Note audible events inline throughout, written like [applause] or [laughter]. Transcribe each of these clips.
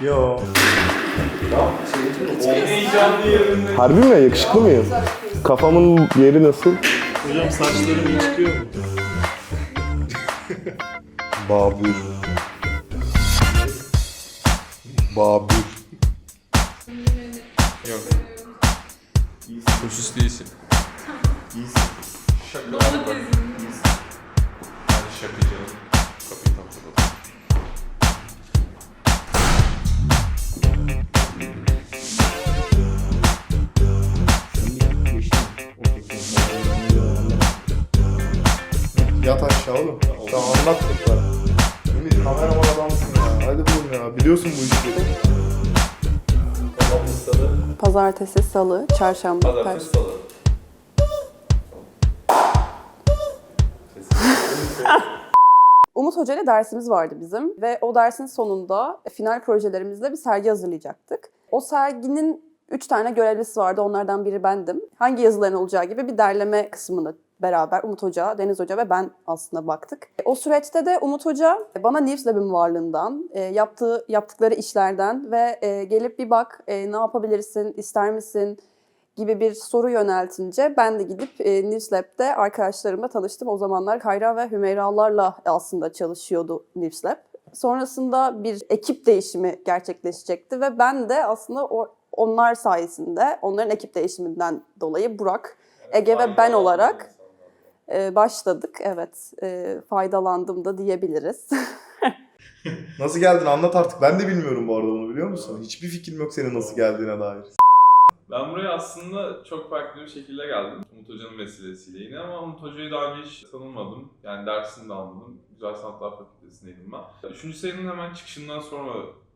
Yo. Harbi mi? Yakışıklı mıyım? Kafamın yeri nasıl? Hocam saçlarım iyi çıkıyor mu? Babür. Babür. Yok. Husus değilsin. İyisin. Şaka. Ben şakacağım. Kapıyı kapatalım. Yat aşağı oğlum. Tamam anlat lütfen. Ümit kameraman adamsın ya. Hadi oğlum ya. Biliyorsun bu işleri. Pazartesi, salı, çarşamba, Pazartesi perşembe. salı. Umut Hoca ile dersimiz vardı bizim ve o dersin sonunda final projelerimizle bir sergi hazırlayacaktık. O serginin üç tane görevlisi vardı. Onlardan biri bendim. Hangi yazıların olacağı gibi bir derleme kısmını beraber Umut Hoca, Deniz Hoca ve ben aslında baktık. O süreçte de Umut Hoca bana Newslab'ın varlığından, e, yaptığı yaptıkları işlerden ve e, gelip bir bak e, ne yapabilirsin, ister misin gibi bir soru yöneltince ben de gidip e, Newslab'de arkadaşlarımla tanıştım. O zamanlar Kayra ve Hümeyralarla aslında çalışıyordu Newslab. Sonrasında bir ekip değişimi gerçekleşecekti ve ben de aslında o onlar sayesinde, onların ekip değişiminden dolayı Burak, Ege ve ben olarak e, başladık. Evet, e, faydalandım da diyebiliriz. [laughs] Nasıl geldin anlat artık. Ben de bilmiyorum bu arada bunu biliyor musun? Hiçbir fikrim yok senin nasıl geldiğine dair. Ben buraya aslında çok farklı bir şekilde geldim. Umut Hoca'nın vesilesiyle yine ama Umut Hoca'yı daha önce hiç tanımadım. Yani dersini de almadım. Güzel Sanatlar Fakültesindeydim ben. Üçüncü senenin hemen çıkışından sonra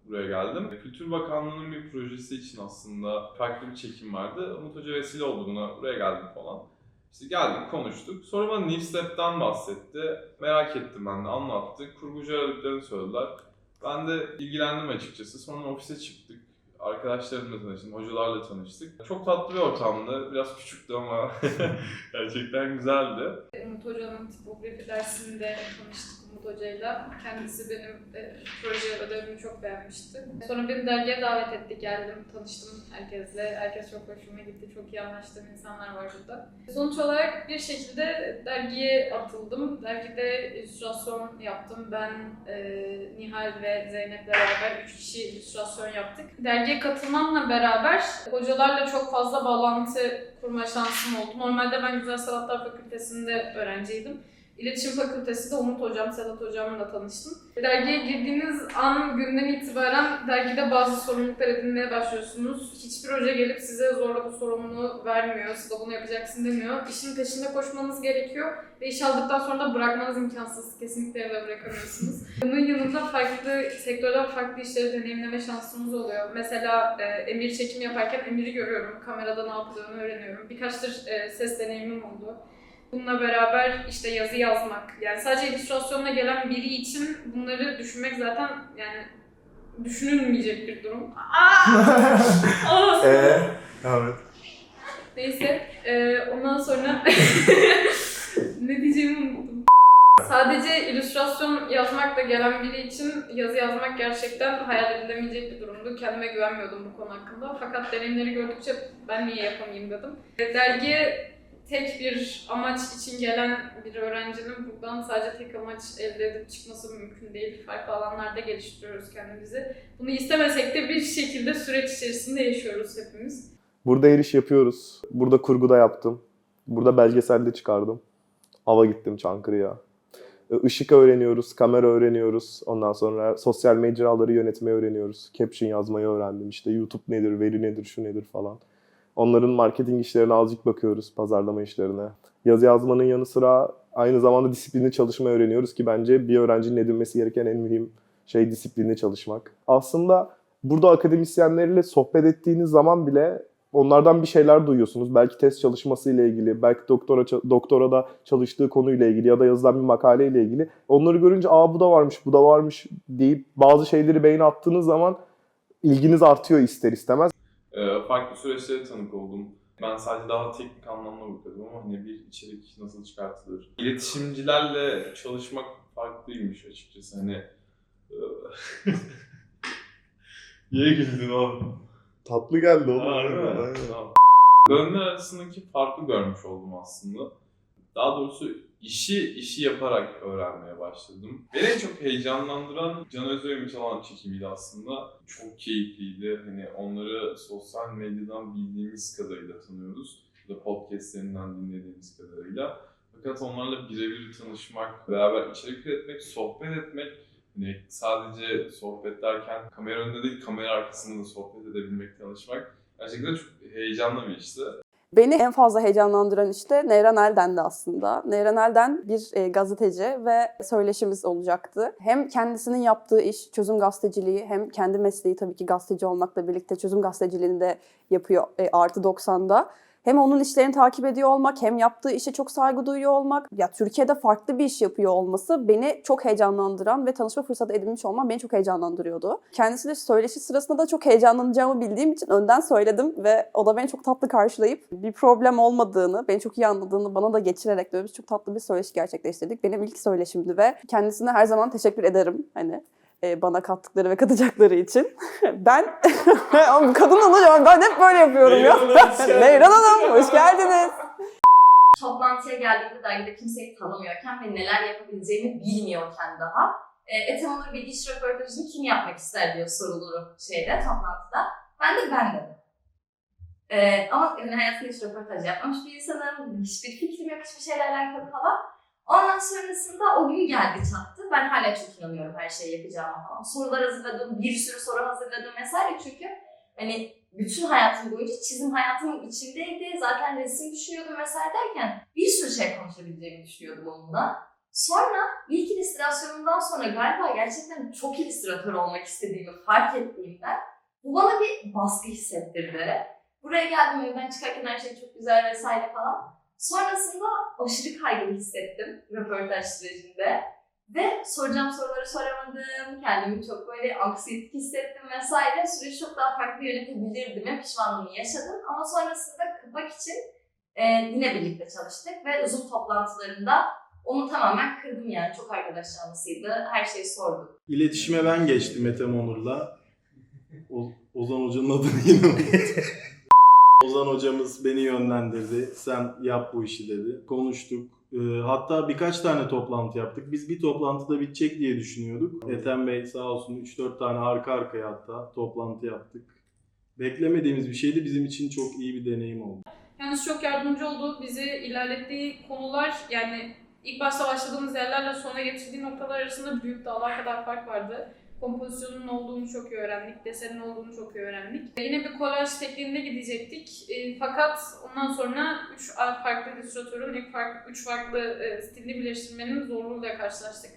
buraya geldim. Kültür Bakanlığı'nın bir projesi için aslında farklı bir çekim vardı. Umut Hoca vesile oldu buna, buraya geldim falan. İşte geldik, konuştuk. Sonra bana Newstep'ten bahsetti. Merak ettim ben de, anlattı. Kurgucu aradıklarını söylediler. Ben de ilgilendim açıkçası. Sonra ofise çıktık. Arkadaşlarımla tanıştım, hocalarla tanıştık. Çok tatlı bir ortamdı. Biraz küçüktü ama [laughs] gerçekten güzeldi. Umut Hoca'nın tipografi dersinde tanıştık Umut Hoca'yla. Kendisi benim e, proje ödevimi çok beğenmişti. Sonra beni dergiye davet etti, geldim, tanıştım herkesle. Herkes çok hoşuma gitti, çok iyi anlaştığım insanlar var burada. Sonuç olarak bir şekilde dergiye atıldım. Dergide illüstrasyon yaptım. Ben, e, Nihal ve Zeynep'le beraber üç kişi illüstrasyon yaptık. Dergiye katılmamla beraber hocalarla çok fazla bağlantı kurma şansım oldu. Normalde ben Güzel Sanatlar Fakültesi'nde öğrenciydim. İletişim Fakültesi'nde Umut Hocam, Sedat Hocam'la tanıştım. Dergiye girdiğiniz an günden itibaren dergide bazı sorumluluklar edinmeye başlıyorsunuz. Hiçbir hoca gelip size zorla bu sorumluluğu vermiyor, size bunu yapacaksın demiyor. İşin peşinde koşmanız gerekiyor ve iş aldıktan sonra da bırakmanız imkansız. Kesinlikle evde bırakamıyorsunuz. [laughs] Bunun yanında farklı sektörden farklı işleri deneyimleme şansınız oluyor. Mesela e, emir çekim yaparken emiri görüyorum, kamerada ne yaptığını öğreniyorum. Birkaçtır e, ses deneyimim oldu. Bununla beraber işte yazı yazmak, yani sadece illüstrasyonla gelen biri için bunları düşünmek zaten yani düşünülmeyecek bir durum. Aa! [laughs] Eee? Evet. Neyse, e, ondan sonra [laughs] ne diyeceğimi unuttum. Sadece illüstrasyon yazmakla gelen biri için yazı yazmak gerçekten hayal edilemeyecek bir durumdu. Kendime güvenmiyordum bu konu hakkında. Fakat deneyimleri gördükçe ben niye yapamayayım dedim. Dergiye tek bir amaç için gelen bir öğrencinin buradan sadece tek amaç elde edip çıkması mümkün değil. Farklı alanlarda geliştiriyoruz kendimizi. Bunu istemesek de bir şekilde süreç içerisinde yaşıyoruz hepimiz. Burada eriş yapıyoruz. Burada kurguda yaptım. Burada belgeselde çıkardım. Hava gittim Çankırı'ya. Işık öğreniyoruz, kamera öğreniyoruz. Ondan sonra sosyal mecraları yönetmeyi öğreniyoruz. Caption yazmayı öğrendim. İşte YouTube nedir, veri nedir, şu nedir falan. Onların marketing işlerine azıcık bakıyoruz, pazarlama işlerine. Yazı yazmanın yanı sıra aynı zamanda disiplinli çalışmayı öğreniyoruz ki bence bir öğrencinin edinmesi gereken en mühim şey disiplinli çalışmak. Aslında burada akademisyenlerle sohbet ettiğiniz zaman bile onlardan bir şeyler duyuyorsunuz. Belki test çalışması ile ilgili, belki doktora doktora da çalıştığı konuyla ilgili ya da yazılan bir makale ile ilgili. Onları görünce aa bu da varmış, bu da varmış deyip bazı şeyleri beyne attığınız zaman ilginiz artıyor ister istemez. Farklı süreçlere tanık oldum. Ben sadece daha teknik anlamda bakıyordum ama hani bir içerik nasıl çıkartılır? İletişimcilerle çalışmak farklıymış açıkçası. Hani [laughs] Niye güldün oğlum? Tatlı geldi oğlum. Ha, değil mi? Aynen. Tamam. Bölümler arasındaki farkı görmüş oldum aslında. Daha doğrusu işi işi yaparak öğrenmeye başladım. Beni en çok heyecanlandıran Can Özdemir'in olan çekimiydi aslında. Çok keyifliydi. Hani onları sosyal medyadan bildiğimiz kadarıyla tanıyoruz. Ya podcastlerinden dinlediğimiz kadarıyla. Fakat onlarla birebir tanışmak, beraber içerik üretmek, sohbet etmek Hani sadece sohbet derken kamera önünde değil kamera arkasında da sohbet edebilmek, tanışmak gerçekten çok heyecanlı bir işti. Beni en fazla heyecanlandıran işte Nevran Elden'di aslında. Nevran Elden bir e, gazeteci ve söyleşimiz olacaktı. Hem kendisinin yaptığı iş çözüm gazeteciliği hem kendi mesleği tabii ki gazeteci olmakla birlikte çözüm gazeteciliğini de yapıyor e, artı 90'da. Hem onun işlerini takip ediyor olmak hem yaptığı işe çok saygı duyuyor olmak. Ya Türkiye'de farklı bir iş yapıyor olması beni çok heyecanlandıran ve tanışma fırsatı edinmiş olmam beni çok heyecanlandırıyordu. Kendisiyle söyleşi sırasında da çok heyecanlanacağımı bildiğim için önden söyledim ve o da beni çok tatlı karşılayıp bir problem olmadığını, beni çok iyi anladığını bana da geçirerek böyle çok tatlı bir söyleşi gerçekleştirdik. Benim ilk söyleşimdi ve kendisine her zaman teşekkür ederim. Hani bana kattıkları ve katacakları için. [laughs] ben [laughs] kadın olacağım ben hep böyle yapıyorum ya. Neyran Hanım hoş geldiniz. toplantıya geldiğimde dergide kimseyi tanımıyorken ve neler yapabileceğimi bilmiyorken daha e, Ethem Onur bir iş röportajını kim yapmak ister diye sorulur şeyde toplantıda. Ben de ben dedim. E, ama yani hayatımda hiç röportaj yapmamış bir insanım. Hiçbir fikrim yok hiçbir şeyle alakalı falan. Ondan sonrasında o gün geldi çattı. Ben hala çok inanıyorum her şeyi yapacağıma falan. Sorular hazırladım, bir sürü soru hazırladım vesaire çünkü hani bütün hayatım boyunca çizim hayatımın içindeydi. Zaten resim düşünüyordum vesaire derken bir sürü şey konuşabileceğimi düşünüyordum onunla. Sonra ilk illüstrasyonumdan sonra galiba gerçekten çok illüstratör olmak istediğimi fark ettiğimden bu bana bir baskı hissettirdi. Buraya geldim evden çıkarken her şey çok güzel vesaire falan. Sonrasında aşırı kaygılı hissettim röportaj sürecinde. Ve soracağım soruları soramadım. Kendimi çok böyle anksiyetik hissettim vesaire. Süreci çok daha farklı yönetebilirdim. Pişmanlığımı yaşadım. Ama sonrasında kıpak için e, yine birlikte çalıştık. Ve Zoom toplantılarında onu tamamen kırdım yani. Çok arkadaş canlısıydı. Her şeyi sordum. İletişime ben geçtim Ethem Onur'la. O- Ozan Hoca'nın adını yine unuttum. [laughs] Ozan hocamız beni yönlendirdi. Sen yap bu işi dedi. Konuştuk. Ee, hatta birkaç tane toplantı yaptık. Biz bir toplantıda bitecek diye düşünüyorduk. Ethem Bey sağ olsun 3-4 tane arka arkaya hatta toplantı yaptık. Beklemediğimiz bir şeydi. Bizim için çok iyi bir deneyim oldu. Yalnız çok yardımcı oldu. Bizi ilerlettiği konular yani ilk başta başladığımız yerlerle sona getirdiği noktalar arasında büyük dağlar kadar fark vardı. Kompozisyonun olduğunu çok iyi öğrendik, desenin olduğunu çok iyi öğrendik. Yine bir kolaj tekniğinde gidecektik. E, fakat ondan sonra üç farklı illüstratörün ilk farklı, üç farklı e, stili birleştirmenin zorluğuyla karşılaştık.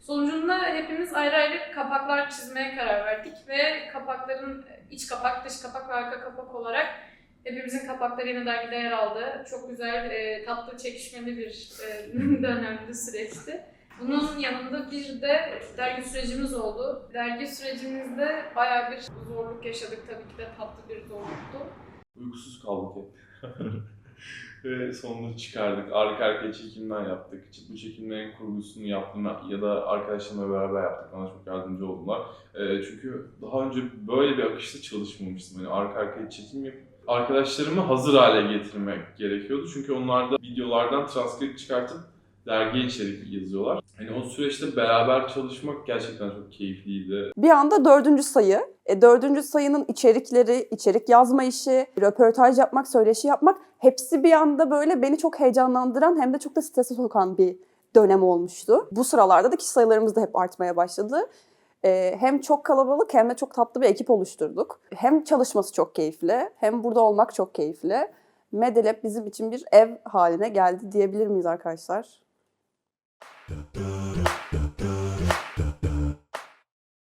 Sonucunda hepimiz ayrı ayrı kapaklar çizmeye karar verdik ve kapakların iç kapak, dış kapak ve arka kapak olarak Hepimizin kapakları yine dergide yer aldı. Çok güzel, e, tatlı, çekişmeli bir e, [laughs] dönemdi, süreçti. Bunun yanında bir de dergi sürecimiz oldu. Dergi sürecimizde bayağı bir zorluk yaşadık tabii ki de tatlı bir zorluktu. Uykusuz kaldık hep. [laughs] Ve sonunda çıkardık. Arka arkaya çekimler yaptık. Bu çekimlerin kurgusunu yaptım ya da arkadaşlarımla beraber yaptık. Bana çok yardımcı oldular. E, çünkü daha önce böyle bir akışta çalışmamıştım. Yani arka arkaya çekim yapıp arkadaşlarımı hazır hale getirmek gerekiyordu. Çünkü onlar da videolardan transkript çıkartıp dergiye içerik yazıyorlar. Hani o süreçte beraber çalışmak gerçekten çok keyifliydi. Bir anda dördüncü sayı. E, dördüncü sayının içerikleri, içerik yazma işi, röportaj yapmak, söyleşi yapmak hepsi bir anda böyle beni çok heyecanlandıran hem de çok da strese sokan bir dönem olmuştu. Bu sıralarda da kişi sayılarımız da hep artmaya başladı. E, hem çok kalabalık hem de çok tatlı bir ekip oluşturduk. Hem çalışması çok keyifli hem burada olmak çok keyifli. Medelab bizim için bir ev haline geldi diyebilir miyiz arkadaşlar? Da da da